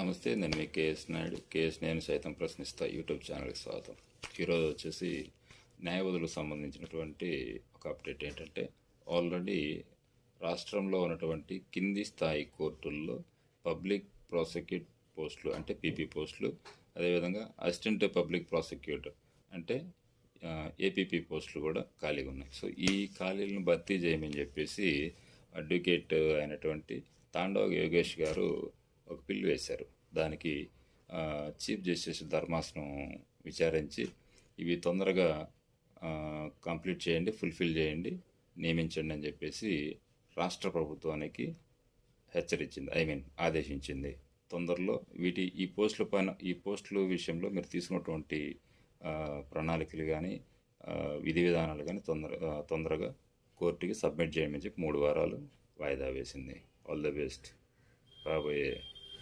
నమస్తే నేను మీ KS Naidu. KS నేను సైతం ప్రశ్నిస్తా యూట్యూబ్ ఛానల్కి స్వాగతం. ఈరోజు వచ్చేసి న్యాయవాదులకు సంబంధించినటువంటి ఒక అప్డేట్ ఏంటంటే ఆల్రెడీ రాష్ట్రంలో ఉన్నటువంటి కింది స్థాయి కోర్టుల్లో పబ్లిక్ ప్రాసిక్యూట్ పోస్టులు అంటే పీపీ పోస్టులు అదేవిధంగా అసిస్టెంట్ పబ్లిక్ ప్రాసిక్యూటర్ అంటే ఏపీపీ పోస్టులు కూడా ఖాళీగా ఉన్నాయి. సో ఈ ఖాళీలను భర్తీ చేయమని చెప్పేసి అడ్వకేట్ అయినటువంటి తాండవ యోగేష్ గారు ఒక బిల్లు వేశారు. దానికి చీఫ్ జస్టిస్ ధర్మాసనం విచారించి ఇవి తొందరగా కంప్లీట్ చేయండి ఫుల్ఫిల్ చేయండి నియమించండి అని చెప్పేసి రాష్ట్ర ప్రభుత్వానికి హెచ్చరించింది. ఐ మీన్ ఆదేశించింది. తొందరలో వీటి ఈ పోస్టుల పైన ఈ పోస్టుల విషయంలో మీరు తీసుకున్నటువంటి ప్రణాళికలు కానీ విధి విధానాలు కానీ తొందర తొందరగా కోర్టుకి సబ్మిట్ చేయమని చెప్పి మూడు వారాలు వాయిదా వేసింది. All the best. రాబోయే